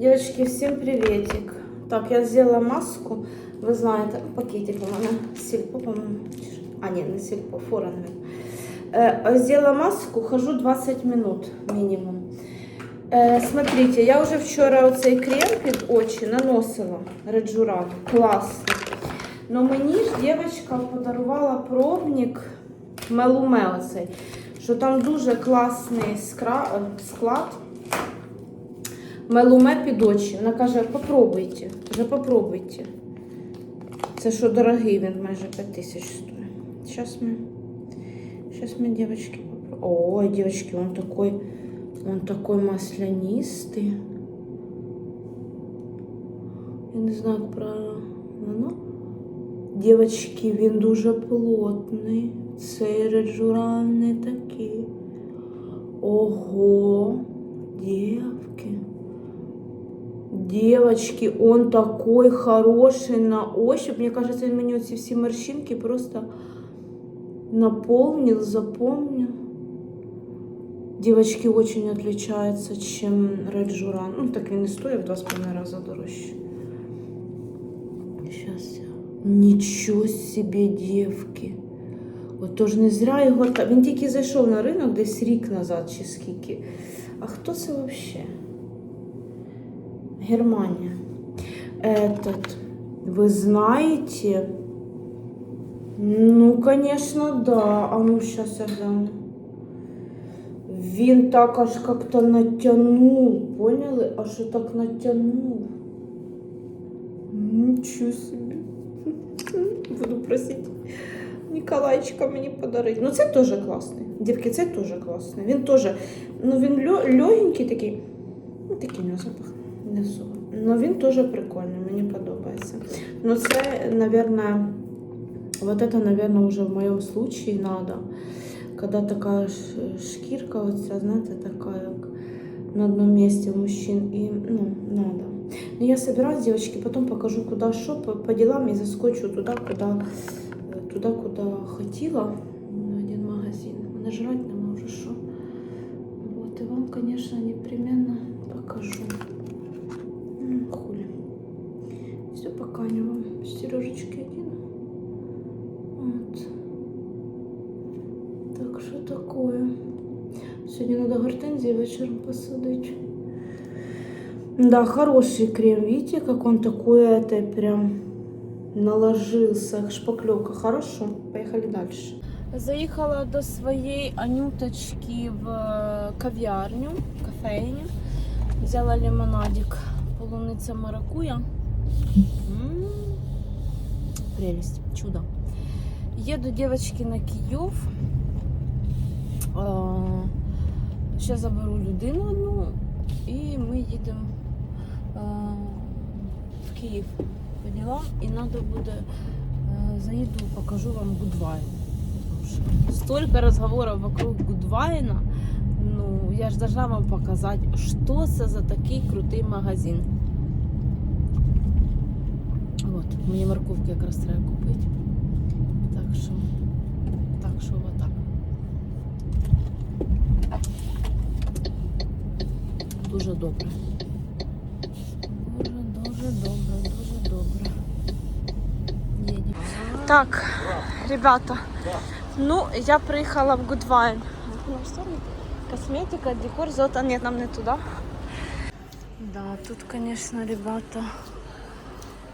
Девочки, всем приветик. Так, я сделала маску. Ви знаєте, пакетик у мене сільпо, по-моєму. А, ні, не сільпо, фора, наверное. Э, сделала маску, хожу 20 минут минимум. Э, смотрите, я вже вчора оцей крем під очі наносила. Реджурат. Класний. Но мені ж дівчинка подарувала пробник Мелуме оцей. Що там дуже класний скра... е, склад. Мелуме під очі. Вона каже, попробуйте, вже попробуйте. Це що дорогий, він майже 5 тисяч стоїть. Сейчас ми, сейчас ми, девочки, попробуем. Ой, девочки, он такой, он такой маслянистый. Я не знаю, як правильно воно. Девочки, він дуже плотний. Цей реджурал не такий. Ого, девки. Девочки, он такой хороший на ощупь. Мне кажется, он мне эти все морщинки просто наполнил, запомнил. Девочки очень отличается, чем Red Журан. Ну, так він і стоїть в два з половиною рази дорожче. Сейчас я. Нічого собі, дівки. От тож не зря його. Він тільки зайшов на ринок десь рік назад чи скільки. А хто це взагалі? Германия. Этот, вы знаете? Ну, конечно, да. А ну, сейчас я гляну. Він так аж как-то натянул, поняли? Аж і так натянул. Ничего себе. Буду просить Ніколайчика мені подарить. Ну, це теж класний. Дівки, це теж класний. Він теж, ну він лё, легенький такий. Ну, такий у нього запах. Не особо. Ну він теж прикольний, мені подобається. Ну це, наверное, вот это, наверное, уже в моем случае надо. Когда такая ш- шкірка, оця, знаєте, така, як на одном месте у мужчин. И, ну, надо. Но я собираюсь, девочки, потом покажу, куда что, по, по делам и заскочу туда, куда, э, туда, куда хотела. На один магазин. Мене жрать нема вже що. Вот, и вам, конечно, непременно покажу. гортензии вечером посадить. Да, хороший крем. Видите, как он такой, это прям наложился. Шпаклевка. Хорошо. Поехали дальше. Заїхала до своєї Анюточки в е, кав'ярню, кафейню. Взяла лимонадик. Полуниця маракуя. М, Прелесть, чудо. Еду, девочки, на Київ. Ще заберу людину одну і ми їдемо е, в Київ по ділам. І треба буде е, заїду, покажу вам Гудвайн. Что Столько разговоров вокруг Гудвайна. Ну, я ж должна вам показати, що це за такий крутий магазин. От, мені морковки якраз треба купити. Так що, так що отак. Дуже добре. Дуже, дуже добре, дуже добре. Їдемо. Так, ребята, ну, я приїхала в Гудвайн. Косметика, декор, золото. Нет, нам не туда. Да, тут, конечно, ребята,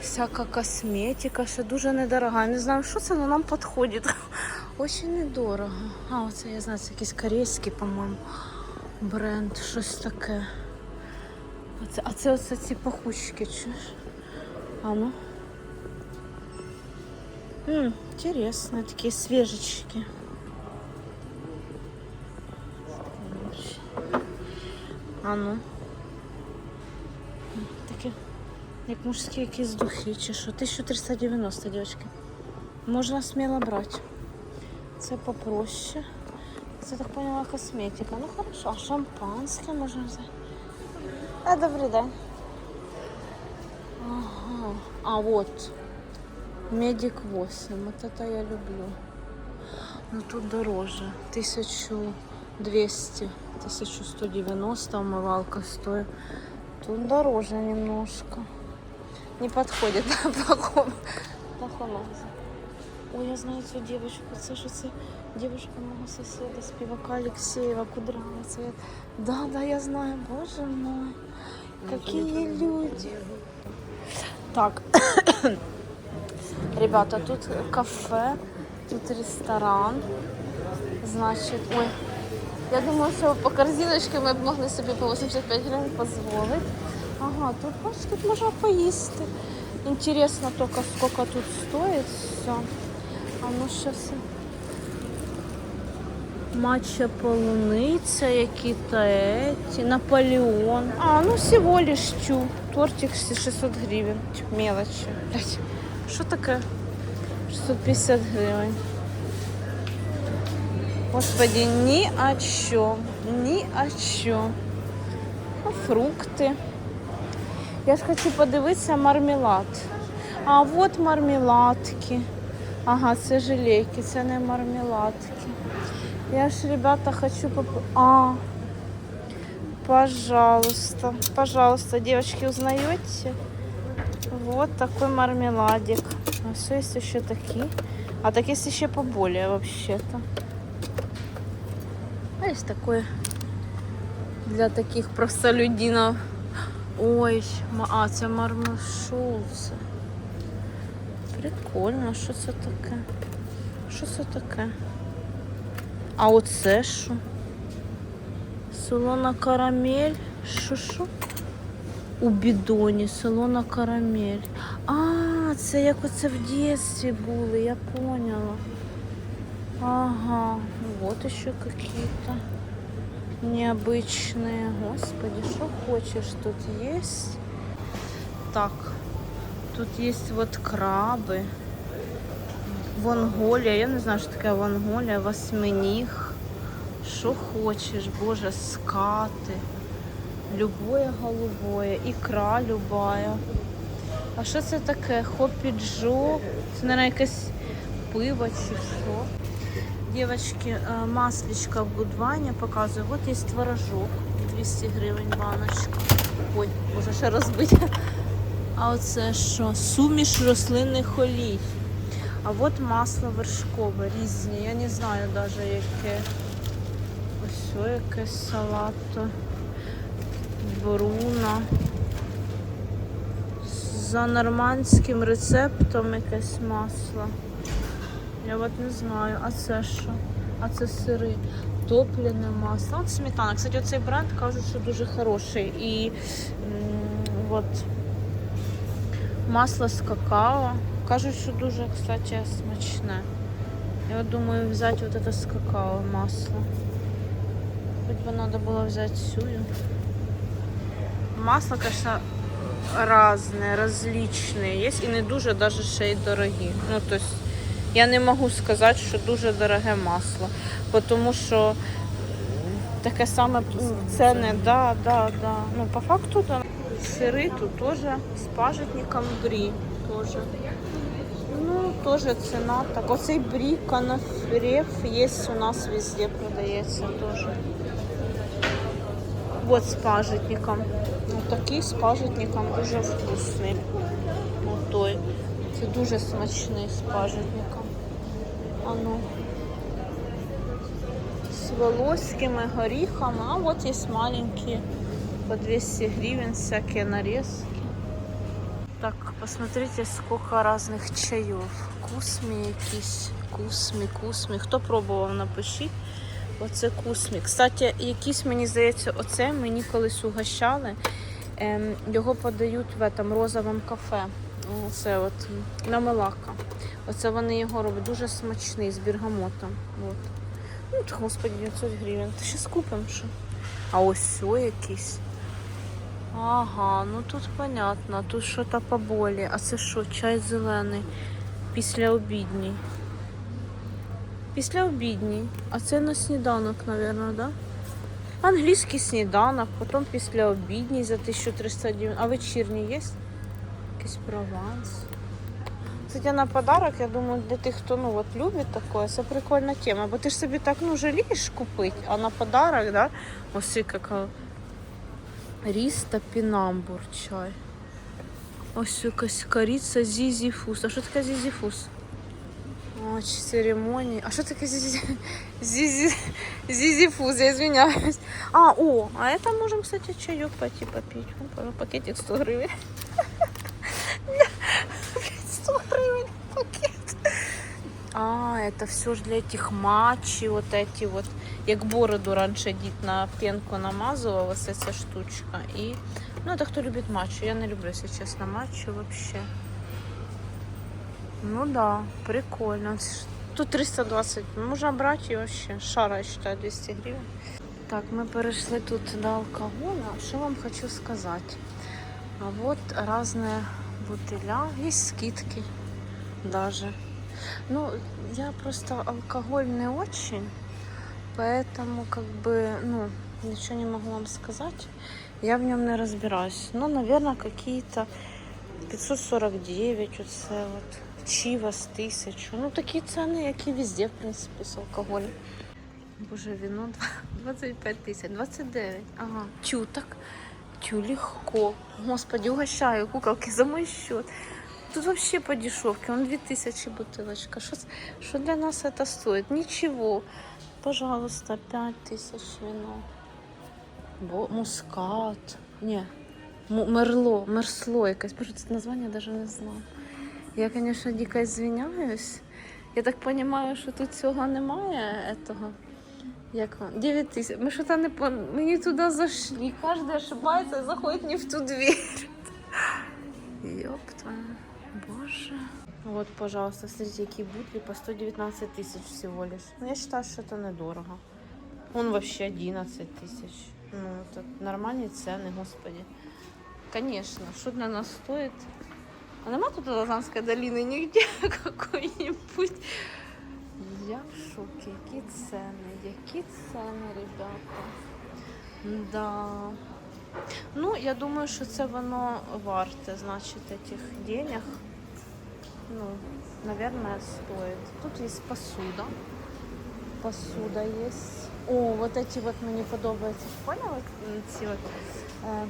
всяка косметика, ще дуже недорога. Не знаю, що це, але нам підходить. Очень недорого. А, оце я знаю, це якийсь корейський, по-моєму, бренд, щось таке. А це, а це оце ці пахучки, чуєш? А ну. М, интересно, такие свежечки. А ну. Такі, як мужські якісь духи чи що. 1390, дівчатки. Можна сміло брати. Це попроще. Це так поняла косметика. Ну хорошо, а шампанське можна взяти. А, добрий день. Ага. А вот. Медик 8. Вот это я люблю. Но тут дороже. 1200, 1190 умывалка стоит. Тут дороже немножко. Не подходит на магазин. Ой, я знаю цю девочку. Це ж це девушка мого сусіда, співака Алексеєва, кудрава цвет. Да, да, я знаю. Боже мой. Какие люди. Так. Ребята, тут кафе, тут ресторан. Значить, ой, я думаю, що по корзиночці ми б могли собі по 85 гривень дозволити. Ага, тут, бачиш, тут можна поїсти. Інтересно тільки, скільки тут стоїть все. А ну зараз. Матча полуниця, які-то эти, Наполеон. А, ну всего лишь чу. Тортик 600 гривен. Мелочи. Блять, що таке? 650 гривень. Господи, ні о чому, ні о чому. А фрукти. Я ж хочу подивитися мармелад. А от мармеладки. Ага, це желейки, це не мармеладки. Я ж, ребята, хочу поп... А, пожалуйста, пожалуйста, девочки, узнаете? Вот такой мармеладик. А все есть еще такие. А так есть еще поболее вообще-то. А есть такое для таких простолюдинов. Ой, а, це мармашулце. Прикольно, що це таке? Що це таке? А оце що? Солона карамель. Що що? У бідоні солона карамель. А, це як оце в дитинстві були, я поняла. Ага, вот еще какие-то необычные. Господи, что хочешь тут есть? Так, тут есть вот крабы. Вонголія, я не знаю, що таке вонголія, восьминіг. Що хочеш, боже, скати. Любое голубое, ікра любая. А що це таке? Хопіджо? Це, мабуть, якесь пиво чи що. Девочки, э, масличка в Гудване показываю. Вот есть творожок, 200 гривень баночка. Ой, може ще розбити. А оце що? Суміш рослинних олій. А от масло вершкове, різні. Я не знаю навіть яке. Ось якесь салато. Бруна. За нормандським рецептом якесь масло. Я от не знаю, а це що? А це сири. Топлене масло. От сметана. Кстати, оцей бренд кажуть, що дуже хороший. І м, от масло з какао. Кажуть, що дуже, кстати, смачне. Я от думаю взяти вот это з какао масло. Хоч би треба було взяти сюю. Масло, конечно, разные, различные. Есть і не дуже даже ще й дорогі. Ну, то есть я не можу сказати, що дуже дороге масло, бо тому що м, таке саме м, ціни, да, да, да. Ну, по факту, да. Сири тут теж з пажитником брі теж. Ну, теж ціна. Так, оцей брі канафрев є у нас везде продається теж. Вот з пажитником. Ну, такий з пажитником дуже вкусний. Ну, той. Це дуже смачний з пажитником. А ну. З волоськими горіхами. А от є маленькі по 200 гривен всякие нарезки. Так, посмотрите, сколько разных чаев. Кусмі якісь, кусмі, кусмі. Хто пробував, напишіть. Оце кусмі. Кстати, якісь, мені здається, оце мені колись угощали. Ем, його подають в этом розовому кафе. Оце от на Мелака. Оце вони його роблять. Дуже смачний з бергамотом. От. Ну, господи, 900 гривень. Та ще скупимо що. А ось все якісь. Ага, ну тут понятно. Тут що то поболі. А це що, чай зелений. Після обідній. Після обідній. А це на сніданок, мабуть, да? Англійський сніданок, потім після обідній за 1309. А вечірній є? Якийсь прованс. Кстати, на подарок, я думаю, для тих, хто ну, от, любить таке, це прикольна тема. Бо ти ж собі так ну, жалієш купити, а на подарок, да? Ось какао. Ріс та пінамбур чай. Ось якась кориця зізіфус. А що таке зізіфус? О, чи церемонії. А що таке зізі... Зізі... зізіфус, я извиняюсь. А, о, а это можем, кстати, чаек пойти попить. Вон, пожалуйста, пакетик 100 гривен. Блядь, 100 гривен пакет. А, это все ж для этих матчей, вот эти вот. Як бороду раніше дід на пенку намазував, ось ця штучка. І, ну, это хто любить матчу. Я не люблю, якщо чесно, матчу вообще. Ну да, прикольно. Тут 320. Можна брати і вообще. Шара, я считаю, 200 гривень. Так, ми перейшли тут до алкоголя. Що вам хочу сказати? А вот разные бутыля. Есть скидки даже. Ну, я просто алкоголь не очень, поэтому как бы, ну, ничего не могу вам сказать. Я в нем не разбираюсь. Ну, наверное, какие-то 549, оце от. Чивас 1000. Ну, такі ціни, які везде, в принципі, з алкоголем. Боже, вино 25 тисяч, 29. Ага. Тю, так. Тю, легко. Господи, угощаю куколки за мой счет. Тут вообще по дешевке. Он 2000 бутылочка. Что, что для нас это стоит? Ничего. Пожалуйста, 5000 вино. Бо, мускат. М- мерло. Мерсло якесь. Боже, це названня даже не знаю. Я, конечно, дико извиняюсь. Я так понимаю, що тут цього немає. Этого. Як вам? 9 тисяч. Ми що-то не по... Ми не туди зайшли. Кожен ошибається заходить не в ту дверь. Ёпта. Боже. Вот, пожалуйста, смотрите, какие бутли по 119 тысяч всего лишь. Ну, я считаю, что это недорого. Он вообще 11 тысяч. Ну, это нормальные цены, господи. Конечно, что для нас стоит? А нема тут Лазанской долины нигде какой-нибудь? Я в шоке. Які ціни, які ціни, ребята. Да. Ну, я думаю, що це воно варте, значить, этих денег. Ну, наверное, стоит. Тут есть посуда. Посуда есть. О, вот эти вот мені подобаються. Поняла? Ці от, е,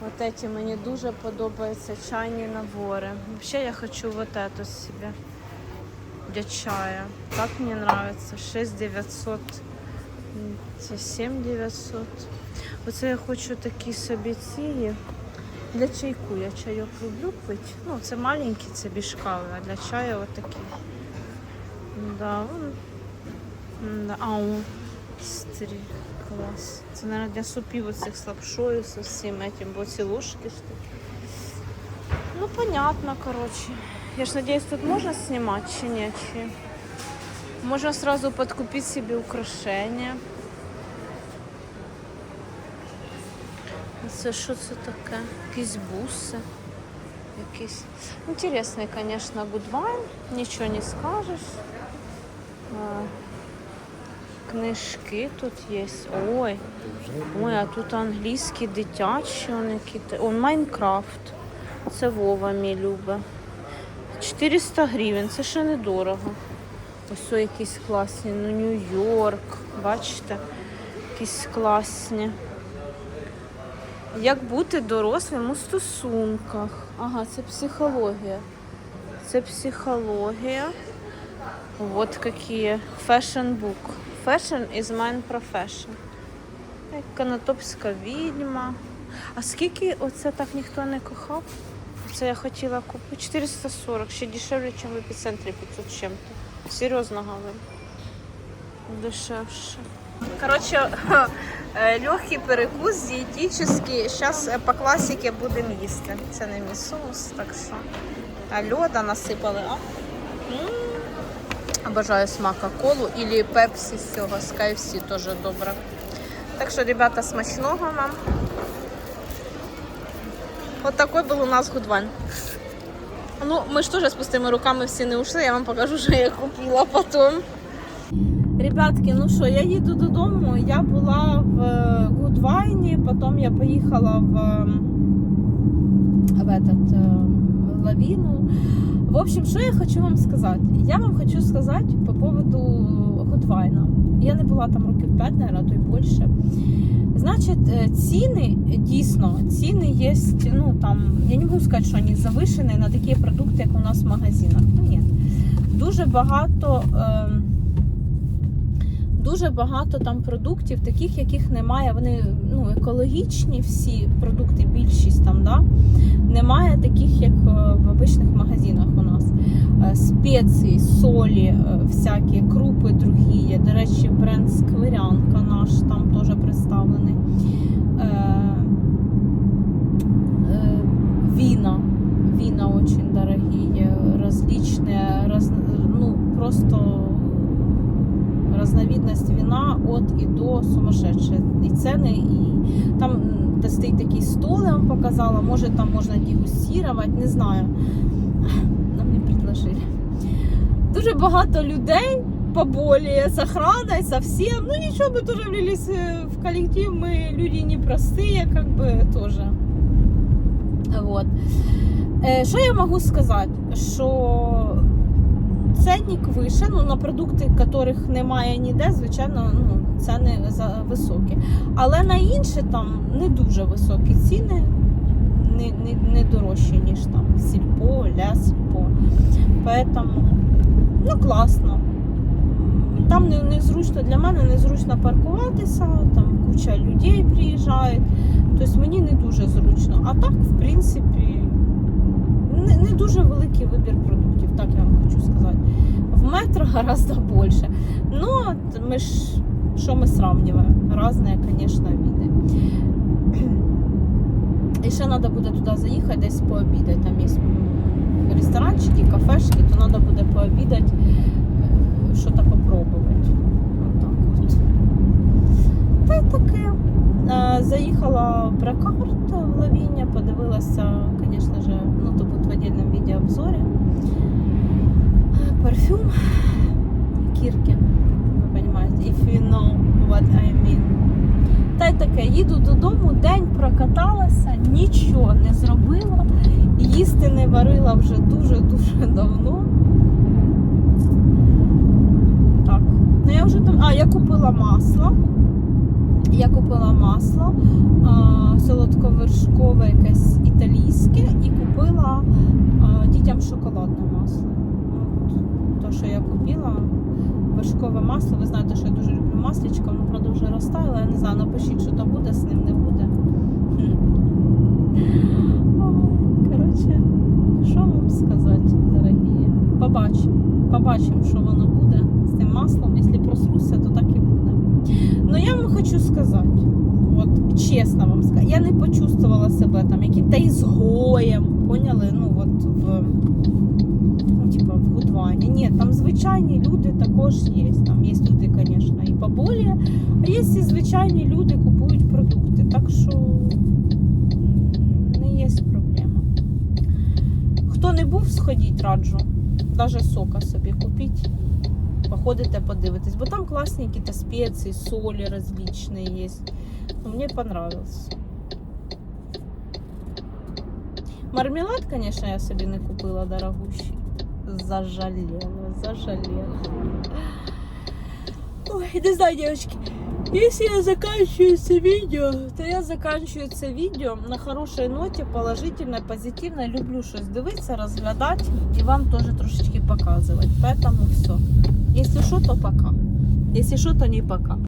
вот эти мені дуже подобаються чайні набори. Вообще я хочу вот эту себе для чая. Так мне нравится. 6 900. м, Це 7 900. Оце я хочу такі собі ці для чайку. Я чайок люблю пити. Ну, це маленькі, це бішкави, а для чаю отакі. Да, вон. Да. А, о, стрі. Клас. Це, мабуть, для супів оцих з лапшою, з усім этим, бо ці ложки ж такі. Ну, понятно, короче. Я ж надеюсь, тут можно снимать, чи нет, чи... Можно сразу подкупить себе украшения. Це що це таке? Якісь буси. Якісь. Інтересний, звісно, гудвайн, нічого не скажеш. Книжки тут є. Ой. Ой, а тут англійські дитячі, он. Майнкрафт. Це Вова мій любить. 400 гривень, це ще недорого. Ось якісь класні. Ну, Нью-Йорк, бачите, якісь класні. Як бути дорослим у стосунках? Ага, це психологія. Це психологія. Вот какие. Fashion book. Fashion is mine profession. Як Конотопська відьма. А скільки оце так ніхто не кохав? Це я хотіла купити 440, ще дешевле, ніж в епіцентрі 500 чим-то. Серйозно говорю. Дешевше. Коротше, легкий перекус дієтичний. Зараз по класіки будемо їсти. Це не мій соус, так що. А льода насипали, а? М. Обожаю смак колу или пепсі з цього, з KFC теж добре. Так що, ребята, смачного вам. Вот такой был у нас гудвань. Ну, мы же тоже с пустыми руками все не ушли, я вам покажу, що я купила потом. Ребятки, ну що, я їду додому. Я була в е, Гудвайні, потім я поїхала в, е, в этот, е, лавіну. В общем, що я хочу вам сказати? Я вам хочу сказати по поводу Гудвайна. я не була там років 5, мабуть, то й більше. Значить, е, ціни дійсно, ціни є, ну там, я не можу сказати, що вони завишені на такі продукти, як у нас в магазинах. Ну, ні. Дуже багато. Е, Дуже багато там продуктів, таких, яких немає. Вони ну, екологічні, всі продукти, більшість там, да? немає таких, як е, в обичних магазинах у нас. Е, Спеції, солі, е, всякі, крупи другі. є. До речі, бренд Скверянка наш там теж представлений. Вина. Вина очень дорогие, различные, раз, ну, просто разновидность вина от і до сумасшедшие. І ціни, і там м, де стоїть такий стол, я вам показала, може там можна дегустувати, не знаю. Нам не предложили. Дуже багато людей поболее с охраной, совсем. Ну ничего, мы тоже влились э, в коллектив, мы люди непростые, как бы тоже. Вот. Е, Що я можу сказати? Що ценник вище, ну на продукти, яких немає ніде, звичайно, ну, ціни високі. Але на інші там не дуже високі ціни, не, не, не дорожчі, ніж там сільпо, лясільпо. Поэтому, ну класно. Там не, незручно для мене незручно паркуватися, там куча людей приїжджає. Тобто мені не дуже зручно. А так, в принципі, не, не дуже великий вибір продуктів, так я вам хочу сказати. Гораздо більше. Ну, от ми ж що ми сравниваємо? Разные, звісно, види. І ще треба буде туди заїхати, десь пообідати. Там є ресторанчики, кафешки, то треба буде пообідати, е, щось попробувати. Отак от. Та й таке. Заїхала в Бракарт в Лавіння, подивилася, звісно ж, ну то буде в отдельном відеообзорі. Парфюм Кірки. Ви розумієте, if you know what I mean. Та й таке, їду додому, день прокаталася, нічого не зробила, їсти не варила вже дуже-дуже давно. Так. Ну я вже там. А, я купила масло. Я купила масло солодковершкове якесь італійське і купила дітям шоколадне масло. Що я купила, вершкове масло. Ви знаєте, що я дуже люблю маслічко, воно правда вже розтаяло. Я не знаю, напишіть, що там буде, з ним не буде. Коротше, що вам сказати, дорогі? Побачимо. Побачимо, що воно буде з тим маслом. Якщо просруся, то так і буде. Ну я вам хочу сказати, от чесно вам сказати, я не почувствувала себе там яким-то ізгоєм, поняли? Ну от в Гудвані. Ні, там звичайні люди також є. Там є люди, звісно, і поболі, а є і звичайні люди купують продукти. Так що не є проблема. Хто не був, сходіть, раджу. Даже сока собі купіть. Походите, подивитесь. Бо там класні якісь спеції, солі различні є. Ну, Мені понравилось. Мармелад, конечно, я собі не купила дорогущий. Зажалела, зажалела. Ой, не знаю, девочки. Если я заканчиваю это видео, то я заканчиваю це відео на хорошій ноті, положительно, позитивно. Люблю щось дивитися, розглядати і вам теж трошечки показувати. Поэтому все. Если что, то пока. Если что, то не пока.